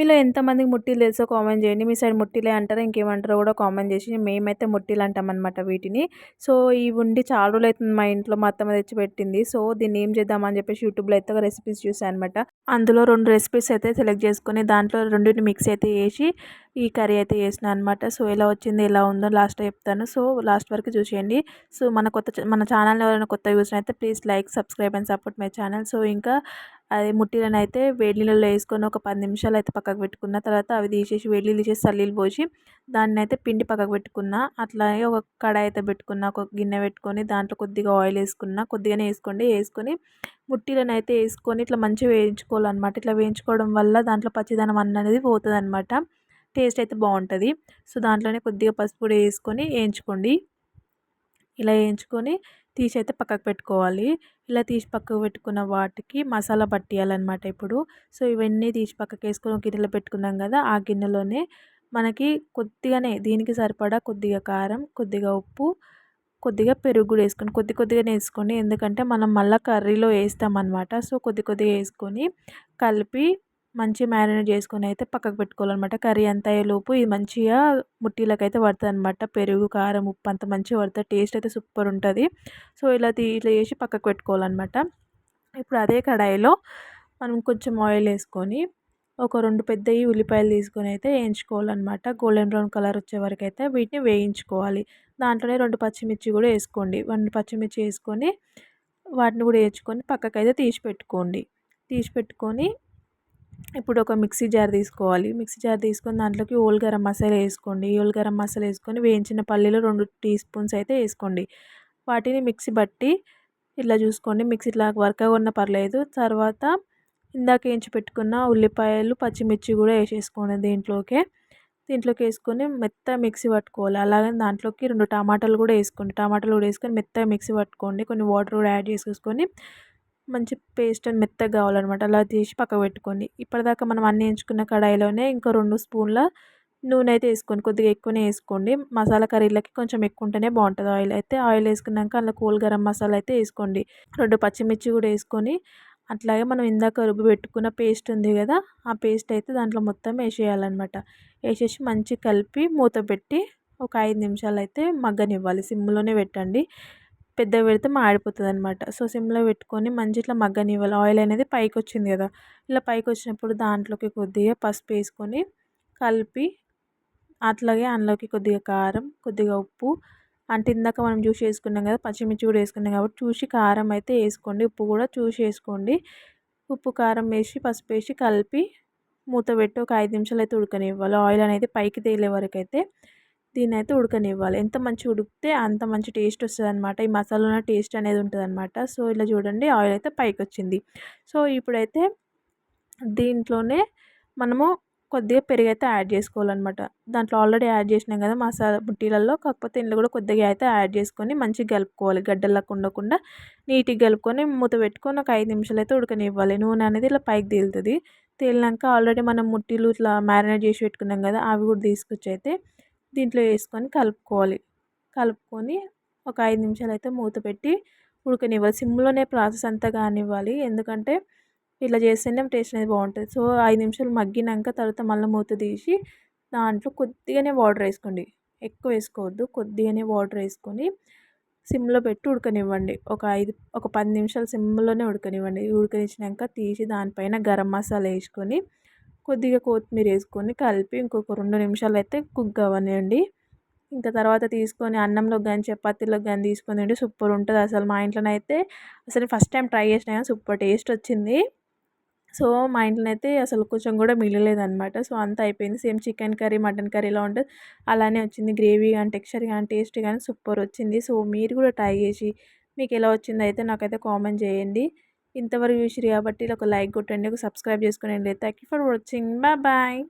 మీలో ఎంతమందికి ముట్టిలు తెలుసో కామెంట్ చేయండి. మీ సైడ్ ముట్టిలే అంటారా? ఇంకేమంటారో కూడా కామెంట్ చేసి మేమైతే ముట్టిలు అంటామన్నమాట వీటిని. సో ఈ ఉండి చాలా రోజులు అవుతుంది మా ఇంట్లో మా అత్తమ్మ తెచ్చి పెట్టింది సో దీన్ని ఏం చేద్దామని చెప్పేసి యూట్యూబ్లో అయితే రెసిపీస్ చూసాను అనమాట అందులో రెండు రెసిపీస్ అయితే సెలెక్ట్ చేసుకొని దాంట్లో రెండింటిని మిక్స్ అయితే వేసి ఈ కర్రీ అయితే చేసిన అనమాట సో ఎలా వచ్చింది ఎలా ఉందో లాస్ట్ చెప్తాను. సో లాస్ట్ వరకు చూసేయండి. సో మన కొత్త మన ఛానల్ ఎవరైనా కొత్త యూస్ అయితే please like subscribe and support my channel. So ఇంకా అది ముట్టిలను అయితే వేడి నీళ్ళలో వేసుకొని ఒక పది నిమిషాలు అయితే పక్కకు పెట్టుకున్న తర్వాత అవి తీసేసి వేడి నీళ్ళు తీసేసి చల్లీలు పోసి దాన్ని అయితే పిండి పక్కకు పెట్టుకున్న అట్లాగే ఒక కడాయి అయితే పెట్టుకున్న ఒక గిన్నె పెట్టుకొని దాంట్లో కొద్దిగా ఆయిల్ వేసుకున్న కొద్దిగానే వేసుకోండి. వేసుకొని ముట్టిలను అయితే వేసుకొని ఇట్లా మంచిగా వేయించుకోవాలన్నమాట. ఇట్లా వేయించుకోవడం వల్ల దాంట్లో పచ్చిదనం అనేది పోతుంది అనమాట టేస్ట్ అయితే బాగుంటుంది. సో దాంట్లోనే కొద్దిగా పసుపు కూడా వేసుకొని వేయించుకోండి. ఇలా వేయించుకొని తీసి అయితే పక్కకు పెట్టుకోవాలి. ఇలా తీసి పక్కకు పెట్టుకున్న వాటికి మసాలా పట్టియాలన్నమాట ఇప్పుడు. సో ఇవన్నీ తీసి పక్కకు వేసుకొని గిన్నెలో పెట్టుకున్నాం కదా ఆ గిన్నెలోనే మనకి కొద్దిగానే దీనికి సరిపడా కొద్దిగా కారం కొద్దిగా ఉప్పు కొద్దిగా పెరుగు కూడా వేసుకొని కొద్ది కొద్దిగానే వేసుకోండి. ఎందుకంటే మనం మళ్ళీ కర్రీలో వేస్తామన్నమాట. సో కొద్ది కొద్దిగా వేసుకొని కలిపి మంచి మ్యారినేట్ చేసుకొని అయితే పక్కకు పెట్టుకోవాలన్నమాట. కర్రీ అంతా అయ్యేలోపు ఇది మంచిగా ముట్టీలకైతే అయితే పడుతుంది అనమాట పెరుగు కారం ఉప్పు అంత మంచిగా పడుతుంది టేస్ట్ అయితే సూపర్ ఉంటుంది. సో ఇలా ఇట్లా చేసి పక్కకు పెట్టుకోవాలన్నమాట. ఇప్పుడు అదే కడాయిలో మనం కొంచెం ఆయిల్ వేసుకొని ఒక రెండు పెద్దవి ఉల్లిపాయలు తీసుకొని అయితే వేయించుకోవాలన్నమాట. గోల్డెన్ బ్రౌన్ కలర్ వచ్చే వరకు అయితే వీటిని వేయించుకోవాలి. దాంట్లోనే రెండు పచ్చిమిర్చి కూడా వేసుకోండి. రెండు పచ్చిమిర్చి వేసుకొని వాటిని కూడా వేయించుకొని పక్కకైతే తీసి పెట్టుకోండి. తీసి పెట్టుకొని ఇప్పుడు ఒక మిక్సీ జార్ తీసుకోవాలి. మిక్సీ జార్ తీసుకొని దాంట్లోకి ఓల్ గరం మసాలా వేసుకోండి. ఓల్ గరం మసాలా వేసుకొని వేయించిన పల్లీలు రెండు టీ స్పూన్స్ అయితే వేసుకోండి. వాటిని మిక్సీ బట్టి ఇట్లా చూసుకోండి. మిక్సీ ఇట్లా వర్క్ ఉన్న పర్లేదు. తర్వాత ఇందాక వేయించి పెట్టుకున్న ఉల్లిపాయలు పచ్చిమిర్చి కూడా వేసేసుకోండి దీంట్లోకి. దీంట్లోకి వేసుకొని మెత్త మిక్సీ పట్టుకోవాలి. అలాగే దాంట్లోకి రెండు టమాటాలు కూడా వేసుకోండి. టమాటాలు కూడా వేసుకొని మెత్తగా మిక్సీ పట్టుకోండి. కొన్ని వాటర్ కూడా యాడ్ చేసేసుకొని మంచి పేస్ట్ అని మెత్తగా కావాలన్నమాట. అలా తీసి పక్కకు పెట్టుకోండి. ఇప్పటిదాకా మనం అన్నీ ఎంచుకున్న కడాయిలోనే ఇంకో రెండు స్పూన్ల నూనె అయితే వేసుకోండి. కొద్దిగా ఎక్కువనే వేసుకోండి. మసాలా కర్రీలకి కొంచెం ఎక్కువ ఉంటేనే బాగుంటుంది ఆయిల్. అయితే ఆయిల్ వేసుకున్నాక అందులో కూల్ గరం మసాలా అయితే వేసుకోండి. రెండు పచ్చిమిర్చి కూడా వేసుకొని అట్లాగే మనం ఇందాక రుబ్బు పెట్టుకున్న పేస్ట్ ఉంది కదా ఆ పేస్ట్ అయితే దాంట్లో మొత్తం వేసేయాలన్నమాట. వేసేసి మంచి కలిపి మూత పెట్టి ఒక ఐదు నిమిషాలు అయితే మగ్గనివ్వాలి. సిమ్లోనే పెట్టండి. పెద్ద పెడితే మాడిపోతుంది అనమాట సో సిమ్లో పెట్టుకొని మంచి ఇట్లా మగ్గనివ్వాలి. ఆయిల్ అనేది పైకి వచ్చింది కదా. ఇలా పైకి వచ్చినప్పుడు దాంట్లోకి కొద్దిగా పసుపు వేసుకొని కలిపి అట్లాగే అందులోకి కొద్దిగా కారం కొద్దిగా ఉప్పు. అంటే ఇందాక మనం చూసి వేసుకున్నాం కదా పచ్చిమిర్చి కూడా వేసుకున్నాం కాబట్టి చూసి కారం అయితే వేసుకోండి. ఉప్పు కూడా చూసి వేసుకోండి. ఉప్పు కారం వేసి పసుపు వేసి కలిపి మూత పెట్టి ఒక ఐదు నిమిషాలు అయితే ఉడకనివ్వాలి. ఆయిల్ అనేది పైకి తేలే వరకు అయితే దీన్ని అయితే ఉడకనివ్వాలి. ఎంత మంచిగా ఉడికితే అంత మంచి టేస్ట్ వస్తుంది అనమాట ఈ మసాలా టేస్ట్ అనేది ఉంటుంది అనమాట సో ఇలా చూడండి ఆయిల్ అయితే పైకి వచ్చింది సో ఇప్పుడైతే దీంట్లోనే మనము కొద్దిగా పెరుగు అయితే యాడ్ చేసుకోవాలన్నమాట. దాంట్లో ఆల్రెడీ యాడ్ చేసినాం కదా మసాలా బుట్టీలలో. కాకపోతే ఇందులో కూడా కొద్దిగా అయితే యాడ్ చేసుకొని మంచిగా కలుపుకోవాలి. గడ్డలకు ఉండకుండా నీట్గా కలుపుకొని మూత పెట్టుకొని ఒక ఐదు నిమిషాలు అయితే ఉడకనివ్వాలి. నూనె అనేది ఇలా పైకి తేలుతుంది. తేలినాక ఆల్రెడీ మనం ముట్టిలు ఇట్లా మ్యారినేట్ చేసి పెట్టుకున్నాం కదా అవి కూడా తీసుకొచ్చి అయితే దీంట్లో వేసుకొని కలుపుకోవాలి. కలుపుకొని ఒక ఐదు నిమిషాలు అయితే మూత పెట్టి ఉడకనివ్వాలి. సిమ్లోనే ప్రాసెస్ అంతా కానివ్వాలి. ఎందుకంటే ఇట్లా చేస్తేనే టేస్ట్ అనేది బాగుంటుంది. సో ఐదు నిమిషాలు మగ్గినాక తర్వాత మళ్ళీ మూత తీసి దాంట్లో కొద్దిగానే వాటర్ వేసుకోండి. ఎక్కువ వేసుకోవద్దు. కొద్దిగానే వాటర్ వేసుకొని సిమ్లో పెట్టి ఉడకనివ్వండి. ఒక ఐదు ఒక పది నిమిషాలు సిమ్లోనే ఉడకనివ్వండి. ఉడకనిచ్చినాక తీసి దానిపైన గరం మసాలా వేసుకొని కొద్దిగా కొత్తిమీర వేసుకొని కలిపి ఇంకొక రెండు నిమిషాలు అయితే కుక్ అవ్వనివ్వండి ఇంకా తర్వాత తీసుకొని అన్నంలోకి కానీ చపాతీలోకి కానీ తీసుకొని తింటే సూపర్ ఉంటుంది. అసలు మా ఇంట్లోనైతే అసలు ఫస్ట్ టైం ట్రై చేసిన కానీ సూపర్ టేస్ట్ వచ్చింది. సో మా ఇంట్లోనైతే అసలు కొంచెం కూడా మిగలలేదన్నమాట. సో అంతా అయిపోయింది. సేమ్ చికెన్ కర్రీ మటన్ కర్రీలా ఉంటుంది అలానే వచ్చింది. గ్రేవీ కానీ టెక్స్చర్ కానీ టేస్ట్ కానీ సూపర్ వచ్చింది. సో మీరు కూడా ట్రై చేసి మీకు ఎలా వచ్చిందో అయితే నాకైతే కామెంట్ చేయండి. ఇంతవరకు చూసిరు కాబట్టి ఒక లైక్ కొట్టండి ఒక సబ్స్క్రైబ్ చేసుకోండి thank you for watching bye bye